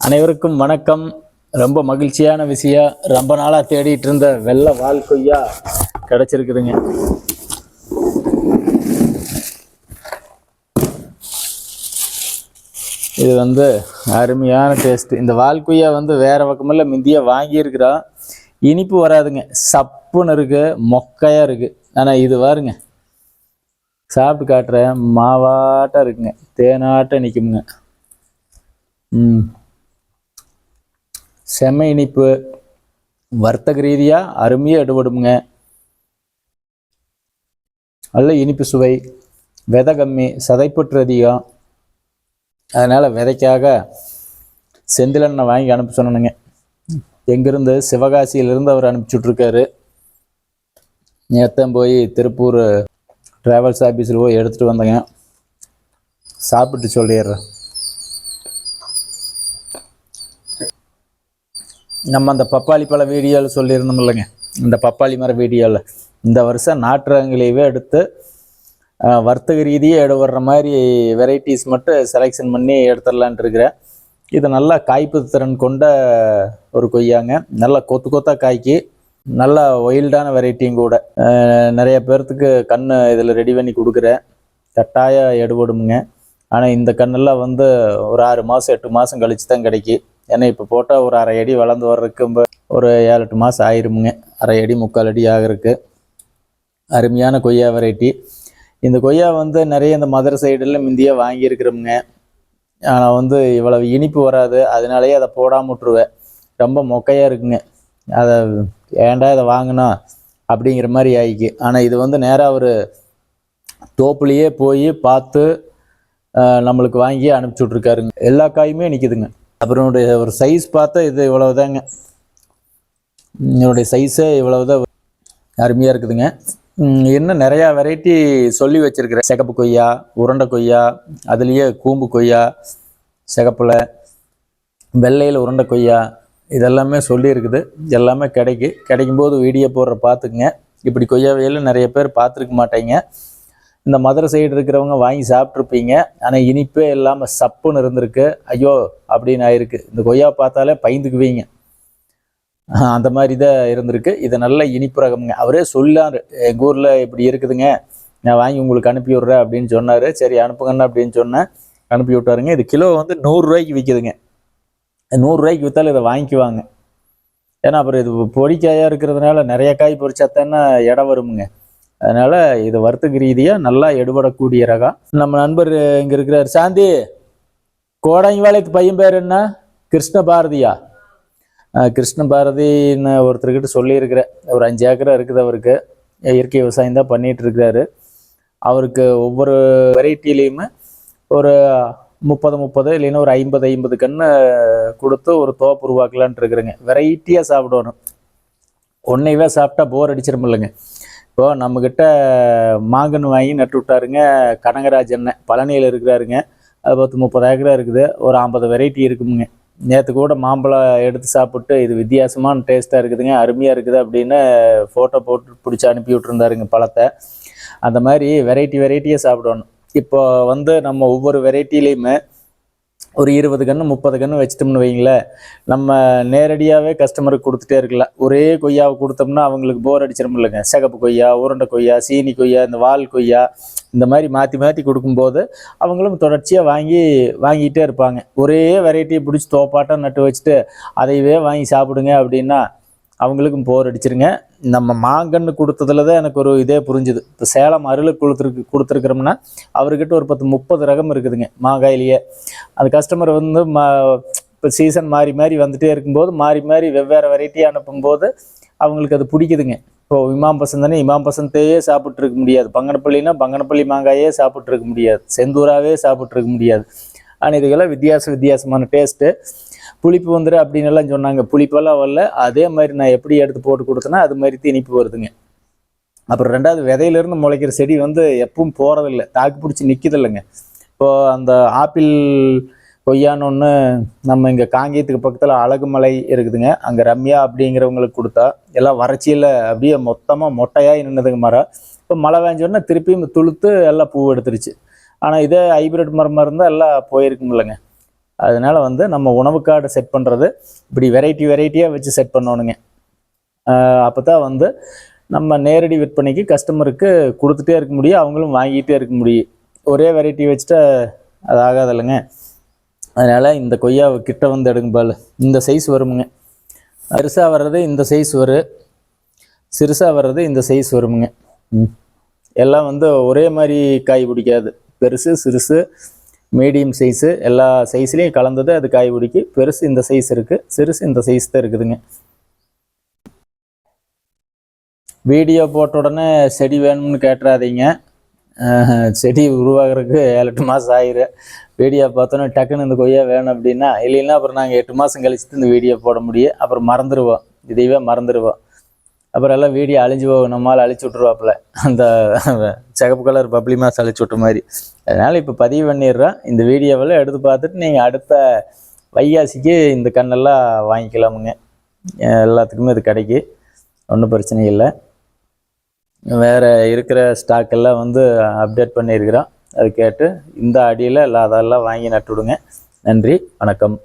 அனைவருக்கும் வணக்கம். ரொம்ப மகிழ்ச்சியான விஷயம் ரொம்ப நாளாக தேடிட்டு இருந்த வெள்ளை வால் கொய்யா கிடைச்சிருக்குதுங்க. இது வந்து அருமையான டேஸ்ட் இந்த வால் கொய்யா வந்து வேற பக்கமெல்லாம் மிந்தியா வாங்கியிருக்கிறோம் இனிப்பு வராதுங்க. சப்புன்னு இருக்கு மொக்கையா இருக்கு. ஆனால் இது பாருங்க. சாப்பிட்டு காட்டுறேன் மாவாட்டம் இருக்குங்க. தேனாட்டம் நிற்குமுங்க செம்ம இனிப்பு. வர்த்தக ரீதியாக அருமையாக எடுபடுமுங்க. நல்ல இனிப்பு சுவை. விதை கம்மி சதைப்பற்று அதிகம். அதனால் விதைக்காக செந்திலெண்ணெய் வாங்கி அனுப்ப சொன்னனுங்க. எங்கேருந்து? சிவகாசியிலேருந்து அவர் அனுப்பிச்சுட்ருக்காரு. நேற்று போய் திருப்பூர் ட்ராவல்ஸ் ஆஃபீஸில் போய் எடுத்துகிட்டு வந்தேங்க. சாப்பிட்டு சொல்லிடுறேன். நம்ம அந்த பப்பாளி பழ வீடியோவில் சொல்லியிருந்தோம் இல்லைங்க. இந்த பப்பாளி மர வீடியோவில் இந்த வருஷம் நாட்டு எடுத்து வர்த்தக ரீதியாக எடுவர்ற மாதிரி வெரைட்டிஸ் மட்டும் செலெக்ஷன் பண்ணி எடுத்துடலான்ட்டு இருக்கிறேன். இது நல்லா காய்ப்பு திறன் கொண்ட ஒரு கொய்யாங்க. நல்லா கொத்து கொத்தா காய்க்கு நல்லா ஒயில்டான வெரைட்டியும் கூட. நிறைய பேர்த்துக்கு கண் இதில் ரெடி பண்ணி கொடுக்குறேன். கட்டாயம் எடுபடுமுங்க ஆனால் இந்த கண்ணெல்லாம் வந்து ஒரு ஆறு மாதம் எட்டு மாதம் கழிச்சு தான் கிடைக்கும் ஏன்னா இப்போ போட்டால் ஒரு அரை அடி வளர்ந்து வர்றதுக்கு ஒரு ஏழு எட்டு மாதம் ஆயிருமுங்க. அரை அடி முக்கால் அடி ஆகிறதுக்கு. அருமையான கொய்யா வெரைட்டி. இந்த கொய்யா வந்து நிறைய இந்த மதுரை சைடெல்லாம் முந்தியே வாங்கியிருக்கிறோமுங்க. ஆனால் வந்து இவ்வளவு இனிப்பு வராது. அதனாலேயே அதை போடாமல் விட்ருவேன் ரொம்ப மொக்கையாக இருக்குங்க. அதை ஏன்டா இதை வாங்கினோம் அப்படிங்கிற மாதிரி ஆயிக்கு. ஆனால் இது வந்து நேராக ஒரு தோப்புலேயே போய் பார்த்து நம்மளுக்கு வாங்கி அனுப்பிச்சி விட்ருக்காருங்க எல்லா காயுமே நிற்கிதுங்க அப்புறம் ஒரு சைஸ் பார்த்தா இது இவ்வளவுதாங்க. என்னுடைய சைஸே இவ்வளவுதான். அருமையாக இருக்குதுங்க. என்ன இன்னும் நிறையா வெரைட்டி சொல்லி வச்சுருக்கிறேன். சிகப்பு கொய்யா உருண்டை கொய்யா அதுலேயே கூம்பு கொய்யா சிகப்பில் வெள்ளையில் உருண்டை கொய்யா இதெல்லாமே சொல்லியிருக்குது எல்லாமே கிடைக்கு கிடைக்கும்போது வீடியோ போடுற பார்த்துக்குங்க. இப்படி கொய்யாவையில் நிறைய பேர் பார்த்துருக்க மாட்டேங்க. இந்த மதுரை சைடு இருக்கிறவங்க வாங்கி சாப்பிட்ருப்பீங்க ஆனால் இனிப்பே இல்லாமல் சப்புன்னு இருந்திருக்கு. ஐயோ அப்படின்னு ஆயிருக்கு. இந்த கொய்யா பார்த்தாலே பயந்துக்குவீங்க. அந்த மாதிரி தான் இருந்திருக்கு. இது நல்ல இனிப்பு ரகம்ங்க. அவரே சொல்லார். எங்கள் ஊரில் இப்படி இருக்குதுங்க. நான் வாங்கி உங்களுக்கு அனுப்பி விட்றேன் அப்படின்னு சொன்னார். சரி அனுப்புங்கண்ணா அப்படின்னு சொன்னேன். அனுப்பி விட்டாருங்க. இது கிலோ வந்து நூறுரூவாய்க்கு விற்கிதுங்க நூறுரூவாய்க்கு விற்றாலும் இதை வாங்கிக்குவாங்க. ஏன்னா அப்புறம் இது பொடிக்காயாக இருக்கிறதுனால நிறைய காய் பொரிச்சாத்தானே இடம் வருமுங்க. அதனால் இது வர்த்தக ரீதியாக நல்லா எடுபடக்கூடிய ரகம் நம்ம நண்பர் இங்கே இருக்கிறார். சாந்தி கோடங்கிவாளையத்து பையன் பேர் என்ன? கிருஷ்ண பாரதியா கிருஷ்ண பாரதின்னு ஒருத்தர்கிட்ட சொல்லியிருக்கிறேன். ஒரு அஞ்சு ஏக்கரா இருக்குது அவருக்கு. இயற்கை விவசாயம் தான் பண்ணிட்டு இருக்கிறாரு. அவருக்கு ஒவ்வொரு வெரைட்டிலையுமே ஒரு முப்பது முப்பது இல்லைன்னா ஒரு ஐம்பது ஐம்பது கன்று கொடுத்து ஒரு தோப்பு உருவாக்கலான்ட்டு இருக்கிறேங்க. வெரைட்டியாக சாப்பிடணும். ஒன்றையவே சாப்பிட்டா போர் அடிச்சிடும் இல்லைங்க. இப்போ நம்மக்கிட்ட மாங்கன்று வாங்கி நட்டு விட்டாருங்க. கனகராஜ் அண்ணன். பழனியில் இருக்கிறாருங்க. அது பத்து முப்பது ஏக்கரா இருக்குது. ஒரு ஐம்பது வெரைட்டி இருக்குமுங்க. நேற்று கூட மாம்பழம் எடுத்து சாப்பிட்டு இது வித்தியாசமான டேஸ்ட்டாக இருக்குதுங்க. அருமையாக இருக்குது அப்படின்னு ஃபோட்டோ போட்டு பிடிச்சி அனுப்பி விட்டுருந்தாருங்க பழத்தை. அந்த மாதிரி வெரைட்டி வெரைட்டியாக சாப்பிடணும். இப்போ வந்து நம்ம ஒவ்வொரு வெரைட்டிலையுமே ஒரு இருபது கன்று முப்பது கன்று வச்சிட்டோம்னு வைங்களேன் நம்ம நேரடியாகவே கஸ்டமருக்கு கொடுத்துட்டே இருக்கலாம். ஒரே கொய்யாவை கொடுத்தோம்னா அவங்களுக்கு போர் அடிச்சிடும் இல்லைங்க சிகப்பு கொய்யா உருண்டை கொய்யா சீனி கொய்யா இந்த வால் கொய்யா இந்த மாதிரி மாற்றி மாற்றி கொடுக்கும்போது அவங்களும் தொடர்ச்சியாக வாங்கி வாங்கிட்டே இருப்பாங்க. ஒரே வெரைட்டியை பிடிச்சி தோப்பாட்டம் நட்டு வச்சுட்டு அதையவே வாங்கி சாப்பிடுங்க அப்படின்னா அவங்களுக்கும் போர் அடிச்சிருங்க. நம்ம மாங்கன்று கொடுத்ததுல தான் எனக்கு ஒரு இதே புரிஞ்சுது. இப்போ சேலம் அருளுக்கு கொடுத்துருக்கு கொடுத்துருக்குறோம்னா அவர்கிட்ட ஒரு பத்து முப்பது ரகம் இருக்குதுங்க மாங்காயிலேயே. அந்த கஸ்டமர் வந்து மா இப்போ சீசன் மாறி மாறி வந்துகிட்டே இருக்கும்போது மாறி மாறி வெவ்வேறு வெரைட்டி அனுப்பும்போது அவங்களுக்கு அது பிடிக்குதுங்க. இப்போ இமாம் பசந்த் தானே இமாம் பசந்தையே சாப்பிட்ருக்க முடியாது. பங்கனப்பள்ளினா பங்கனப்பள்ளி மாங்காயே சாப்பிட்ருக்க முடியாது. செந்தூராகவே சாப்பிட்ருக்க முடியாது. ஆனால் இதுக்கெல்லாம் வித்தியாச வித்தியாசமான டேஸ்ட்டு புளிப்பு வந்துரு அப்படின்னு எல்லாம் சொன்னாங்க. புளிப்பெல்லாம் வரல. அதே மாதிரி நான் எப்படி எடுத்து போட்டு கொடுத்தேன்னா அது மாதிரி திணிப்பு இனிப்பு வருதுங்க. அப்புறம் ரெண்டாவது விதையிலிருந்து முளைக்கிற செடி வந்து எப்பவும் போகிறதில்ல தாக்கு பிடிச்சி நிற்கிதில்லைங்க இப்போ அந்த ஆப்பிள் கொய்யான்னு ஒன்று நம்ம இங்கே காங்கேயத்துக்கு பக்கத்தில் அழகுமலை இருக்குதுங்க. அங்கே ரம்யா அப்படிங்கிறவங்களுக்கு கொடுத்தா எல்லாம் வறட்சியில் அப்படியே மொத்தமாக மொட்டையாக நின்றுதுங்க மரம் இப்போ மழை வேஞ்சோடனே திருப்பியும் துளுத்து எல்லாம் பூ எடுத்துருச்சு. ஆனால் இதே ஹைபிரிட் மரமாக இருந்தால் எல்லாம் போயிருக்கும் இல்லைங்க அதனால வந்து நம்ம உணவு கார்டு செட் பண்ணுறது இப்படி வெரைட்டி வெரைட்டியாக வச்சு செட் பண்ணணுங்க. அப்போ தான் வந்து நம்ம நேரடி விற்பனைக்கு கஸ்டமருக்கு கொடுத்துட்டே இருக்க முடியும் அவங்களும் வாங்கிட்டே இருக்க முடியும். ஒரே வெரைட்டி வச்சுட்டா அது ஆகாதில்லைங்க. அதனால் இந்த கொய்யா கிட்ட வந்து எடுங்க பால். இந்த சைஸ் வருமுங்க. பெருசாக வர்றது இந்த சைஸ் வரும் சிறுசாக வர்றது இந்த சைஸ் வருமுங்க. ம். எல்லாம் வந்து ஒரே மாதிரி காய் பிடிக்காது. பெருசு சிறுசு. மீடியம் சைஸு எல்லா சைஸ்லேயும் கலந்தது அது காய் பிடிக்கி பெருசு இந்த சைஸ் இருக்குது சிறுசு இந்த சைஸ் தான் இருக்குதுங்க. வீடியோ போட்ட உடனே செடி வேணும்னு கேட்டுறாதீங்க. செடி உருவாகிறதுக்கு ஏழு எட்டு மாதம் ஆயிரும் வீடியோ பார்த்தோன்னே டக்குன்னு இந்த கொய்யா வேணும் அப்படின்னா இல்லைன்னா அப்புறம் நாங்கள் எட்டு மாதம் கழிச்சு இந்த வீடியோ போட முடியும். அப்புறம் மறந்துடுவோம் இதையவே மறந்துடுவோம் அப்புறம் எல்லாம் வீடியோ அழிஞ்சு போகும். நம்மளால் அழிச்சு விட்ருவாப்புல அந்த சிகப்பு கலர் பப்ளிமா சளிச்சு விட்ட மாதிரி. அதனால் இப்போ பதிவு பண்ணிடுறேன். இந்த வீடியோவெல்லாம் எடுத்து பார்த்துட்டு நீங்கள் அடுத்த வைகாசிக்கு இந்த கண்ணெல்லாம் வாங்கிக்கலாமுங்க. எல்லாத்துக்குமே இது கிடைக்கும் ஒன்றும் பிரச்சனை இல்லை. வேறு இருக்கிற ஸ்டாக் எல்லாம் வந்து அப்டேட் பண்ணியிருக்கிறோம் அது கேட்டு இந்த அடியில் எல்லாம் அதெல்லாம் வாங்கி நட்டு விடுங்க. நன்றி வணக்கம்.